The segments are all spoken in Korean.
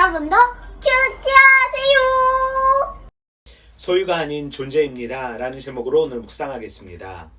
여러분도 큐티하세요. 소유가 아닌 존재입니다. 라는 제목으로 오늘 묵상하겠습니다.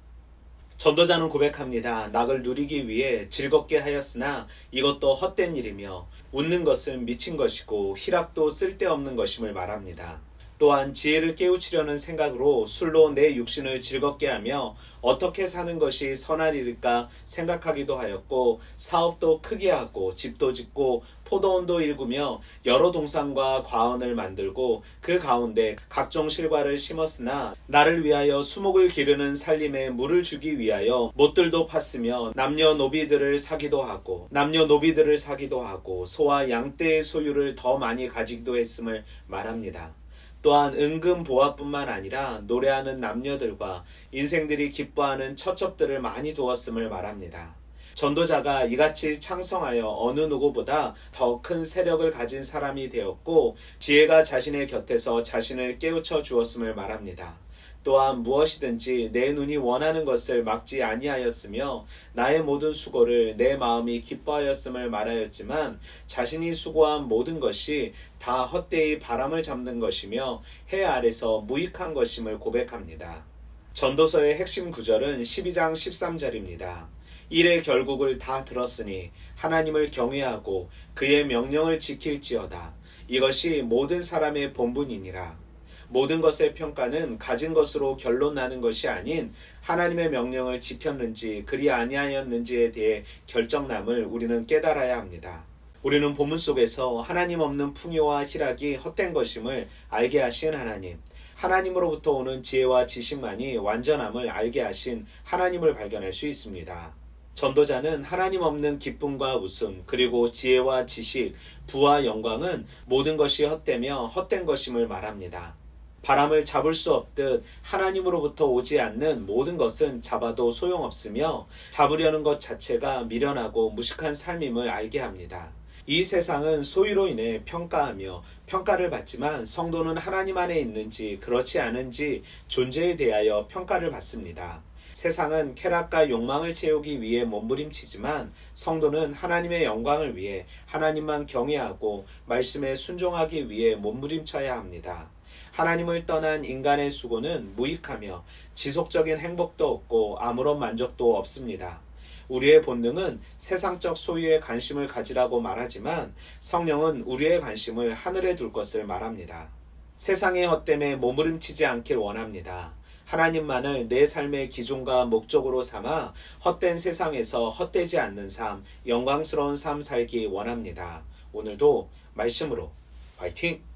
전도자는 고백합니다. 낙을 누리기 위해 즐겁게 하였으나 이것도 헛된 일이며 웃는 것은 미친 것이고 희락도 쓸데없는 것임을 말합니다. 또한 지혜를 깨우치려는 생각으로 술로 내 육신을 즐겁게 하며 어떻게 사는 것이 선한 일일까 생각하기도 하였고 사업도 크게 하고 집도 짓고 포도원도 일구며 여러 동산과 과원을 만들고 그 가운데 각종 실과를 심었으나 나를 위하여 수목을 기르는 살림에 물을 주기 위하여 못들도 팠으며 남녀 노비들을 사기도 하고 남녀 노비들을 사기도 하고 소와 양떼의 소유를 더 많이 가지기도 했음을 말합니다. 또한 은금 보화뿐만 아니라 노래하는 남녀들과 인생들이 기뻐하는 처첩들을 많이 두었음을 말합니다. 전도자가 이같이 창성하여 어느 누구보다 더 큰 세력을 가진 사람이 되었고 지혜가 자신의 곁에서 자신을 깨우쳐 주었음을 말합니다. 또한 무엇이든지 내 눈이 원하는 것을 막지 아니하였으며 나의 모든 수고를 내 마음이 기뻐하였음을 말하였지만 자신이 수고한 모든 것이 다 헛되이 바람을 잡는 것이며 해 아래서 무익한 것임을 고백합니다. 전도서의 핵심 구절은 12장 13절입니다. 일의 결국을 다 들었으니 하나님을 경외하고 그의 명령을 지킬지어다. 이것이 모든 사람의 본분이니라. 모든 것의 평가는 가진 것으로 결론 나는 것이 아닌 하나님의 명령을 지켰는지 그리 아니하였는지에 대해 결정남을 우리는 깨달아야 합니다. 우리는 본문 속에서 하나님 없는 풍요와 희락이 헛된 것임을 알게 하신 하나님, 하나님으로부터 오는 지혜와 지식만이 완전함을 알게 하신 하나님을 발견할 수 있습니다. 전도자는 하나님 없는 기쁨과 웃음, 그리고 지혜와 지식, 부와 영광은 모든 것이 헛되며 헛된 것임을 말합니다. 바람을 잡을 수 없듯 하나님으로부터 오지 않는 모든 것은 잡아도 소용없으며 잡으려는 것 자체가 미련하고 무식한 삶임을 알게 합니다. 이 세상은 소유로 인해 평가하며 평가를 받지만 성도는 하나님 안에 있는지 그렇지 않은지 존재에 대하여 평가를 받습니다. 세상은 쾌락과 욕망을 채우기 위해 몸부림치지만 성도는 하나님의 영광을 위해 하나님만 경외하고 말씀에 순종하기 위해 몸부림쳐야 합니다. 하나님을 떠난 인간의 수고는 무익하며 지속적인 행복도 없고 아무런 만족도 없습니다. 우리의 본능은 세상적 소유에 관심을 가지라고 말하지만 성령은 우리의 관심을 하늘에 둘 것을 말합니다. 세상의 헛됨에 몸부림치지 않길 원합니다. 하나님만을 내 삶의 기준과 목적으로 삼아 헛된 세상에서 헛되지 않는 삶, 영광스러운 삶 살기 원합니다. 오늘도 말씀으로 화이팅!